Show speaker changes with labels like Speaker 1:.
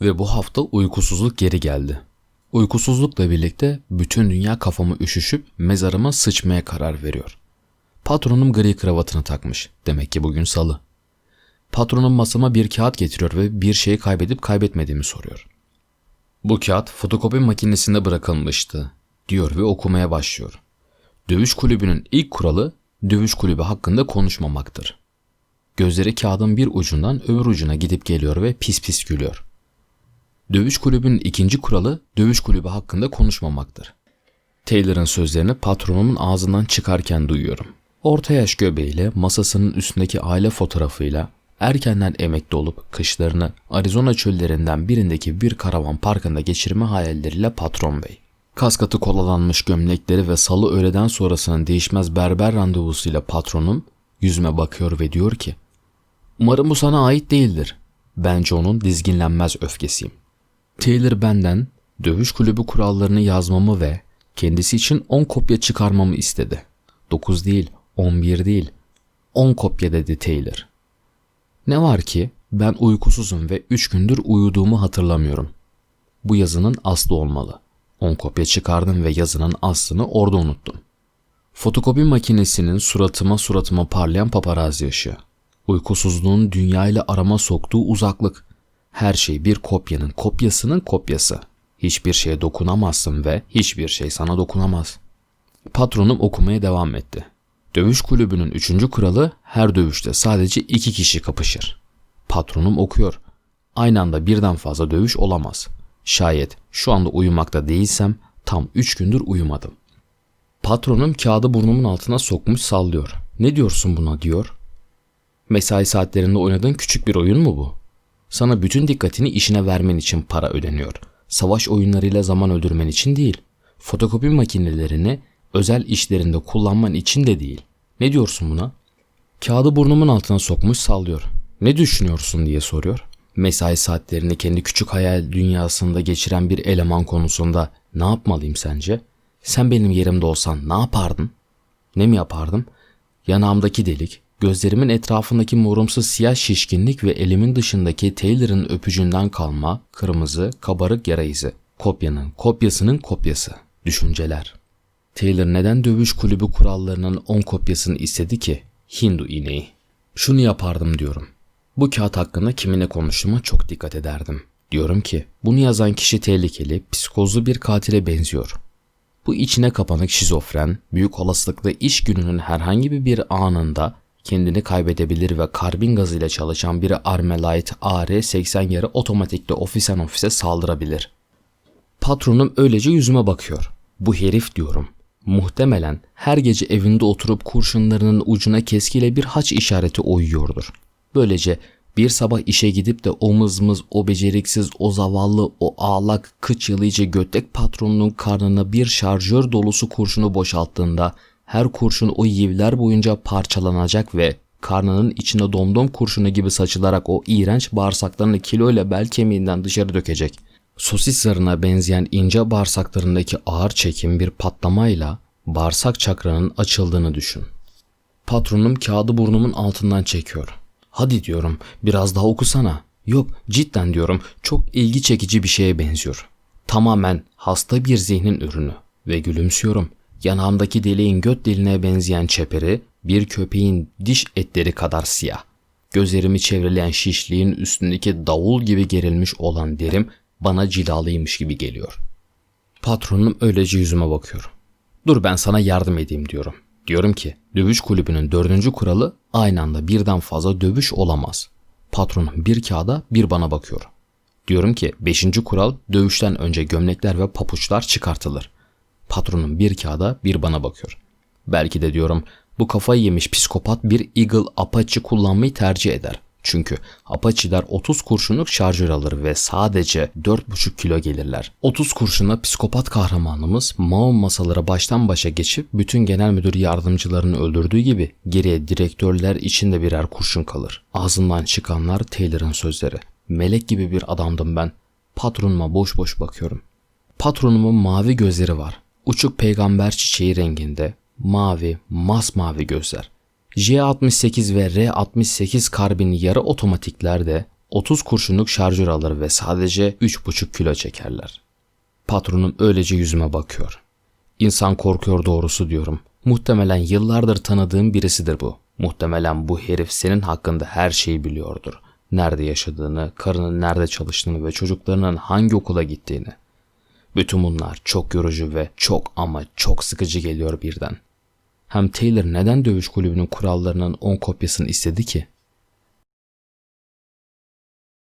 Speaker 1: Ve bu hafta uykusuzluk geri geldi. Uykusuzlukla birlikte bütün dünya kafamı üşüşüp mezarıma sıçmaya karar veriyor. Patronum gri kravatını takmış. Demek ki bugün salı. Patronum masama bir kağıt getiriyor ve bir şeyi kaybedip kaybetmediğimi soruyor. Bu kağıt fotokopi makinesinde bırakılmıştı diyor ve okumaya başlıyor. Dövüş kulübünün ilk kuralı dövüş kulübü hakkında konuşmamaktır. Gözleri kağıdın bir ucundan öbür ucuna gidip geliyor ve pis pis gülüyor. Dövüş kulübünün ikinci kuralı dövüş kulübü hakkında konuşmamaktır. Taylor'ın sözlerini patronumun ağzından çıkarken duyuyorum. Orta yaş göbeğiyle masasının üstündeki aile fotoğrafıyla erkenden emekli olup kışlarını Arizona çöllerinden birindeki bir karavan parkında geçirme hayalleriyle patron bey. Kaskatı kolalanmış gömlekleri ve salı öğleden sonrasının değişmez berber randevusuyla patronum yüzüme bakıyor ve diyor ki Umarım bu sana ait değildir. Bence onun dizginlenmez öfkesiyim. Taylor benden dövüş kulübü kurallarını yazmamı ve kendisi için 10 kopya çıkarmamı istedi. 9 değil, 11 değil, 10 kopya dedi Taylor. Ne var ki ben uykusuzum ve 3 gündür uyuduğumu hatırlamıyorum. Bu yazının aslı olmalı. 10 kopya çıkardım ve yazının aslını orada unuttum. Fotokopi makinesinin suratıma suratıma parlayan paparazzi ışığı. Uykusuzluğun dünyayla arama soktuğu uzaklık. Her şey bir kopyanın kopyasının kopyası. Hiçbir şeye dokunamazsın ve hiçbir şey sana dokunamaz. Patronum okumaya devam etti. Dövüş kulübünün üçüncü kuralı her dövüşte sadece iki kişi kapışır. Patronum okuyor. Aynı anda birden fazla dövüş olamaz. Şayet şu anda uyumakta değilsem tam üç gündür uyumadım. Patronum kağıdı burnumun altına sokmuş sallıyor. Ne diyorsun buna diyor. Mesai saatlerinde oynadığın küçük bir oyun mu bu? Sana bütün dikkatini işine vermen için para ödeniyor. Savaş oyunlarıyla zaman öldürmen için değil. Fotokopi makinelerini özel işlerinde kullanman için de değil. Ne diyorsun buna? Kağıdı burnumun altına sokmuş sallıyor. Ne düşünüyorsun diye soruyor. Mesai saatlerini kendi küçük hayal dünyasında geçiren bir eleman konusunda ne yapmalıyım sence? Sen benim yerimde olsan ne yapardın? Ne mi yapardım? Yanağımdaki delik, gözlerimin etrafındaki morumsu siyah şişkinlik ve elimin dışındaki Taylor'ın öpücüğünden kalma kırmızı kabarık yara izi. Kopyanın kopyasının kopyası. Düşünceler. Taylor neden dövüş kulübü kurallarının 10 kopyasını istedi ki? Hindu ineği. Şunu yapardım diyorum. Bu kağıt hakkında kiminle konuştuğuma çok dikkat ederdim. Diyorum ki bunu yazan kişi tehlikeli, psikozlu bir katile benziyor. Bu içine kapanık şizofren, büyük olasılıkla iş gününün herhangi bir anında kendini kaybedebilir ve karbin gazıyla çalışan bir Armalite AR-80 yarı otomatikle ofisen ofise saldırabilir. Patronum öylece yüzüme bakıyor. Bu herif diyorum. Muhtemelen her gece evinde oturup kurşunlarının ucuna keskiyle bir haç işareti oyuyordur. Böylece bir sabah işe gidip de o mızmız, o beceriksiz, o zavallı, o ağlak, kıç yalayıcı götlek patronunun karnına bir şarjör dolusu kurşunu boşalttığında her kurşun o yivler boyunca parçalanacak ve karnının içine domdom kurşunu gibi saçılarak o iğrenç bağırsaklarını kiloyla bel kemiğinden dışarı dökecek. Sosis zarına benzeyen ince bağırsaklarındaki ağır çekim bir patlamayla bağırsak çakranın açıldığını düşün. Patronum kağıdı burnumun altından çekiyor. Hadi diyorum biraz daha okusana. Yok cidden diyorum çok ilgi çekici bir şeye benziyor. Tamamen hasta bir zihnin ürünü. Ve gülümsüyorum. Yanağımdaki deliğin göt deliğine benzeyen çeperi bir köpeğin diş etleri kadar siyah. Gözlerimi çevreleyen şişliğin üstündeki davul gibi gerilmiş olan derim bana cilalıymış gibi geliyor. Patronum öylece yüzüme bakıyor. Dur ben sana yardım edeyim diyorum. Diyorum ki dövüş kulübünün dördüncü kuralı aynı anda birden fazla dövüş olamaz. Patronum bir kağıda bir bana bakıyor. Diyorum ki beşinci kural dövüşten önce gömlekler ve papuçlar çıkartılır. Patronum bir kağıda bir bana bakıyor. Belki de diyorum bu kafayı yemiş psikopat bir Eagle Apache kullanmayı tercih eder. Çünkü Apache'ler 30 kurşunluk şarjör alır ve sadece 4,5 kilo gelirler. 30 kurşunla psikopat kahramanımız Mao masalara baştan başa geçip bütün genel müdür yardımcılarını öldürdüğü gibi geriye direktörler için de birer kurşun kalır. Ağzından çıkanlar Taylor'ın sözleri. Melek gibi bir adamdım ben. Patronuma boş boş bakıyorum. Patronumun mavi gözleri var. Uçuk peygamber çiçeği renginde, mavi, masmavi gözler. J68 ve R68 karbin yarı otomatikler de 30 kurşunluk şarjör alır ve sadece 3,5 kilo çekerler. Patronum öylece yüzüme bakıyor. İnsan korkuyor doğrusu diyorum. Muhtemelen yıllardır tanıdığım birisidir bu. Muhtemelen bu herif senin hakkında her şeyi biliyordur. Nerede yaşadığını, karının nerede çalıştığını ve çocuklarının hangi okula gittiğini. Bütün bunlar çok yorucu ve çok ama çok sıkıcı geliyor birden. Hem Taylor neden dövüş kulübünün kurallarının 10 kopyasını istedi ki?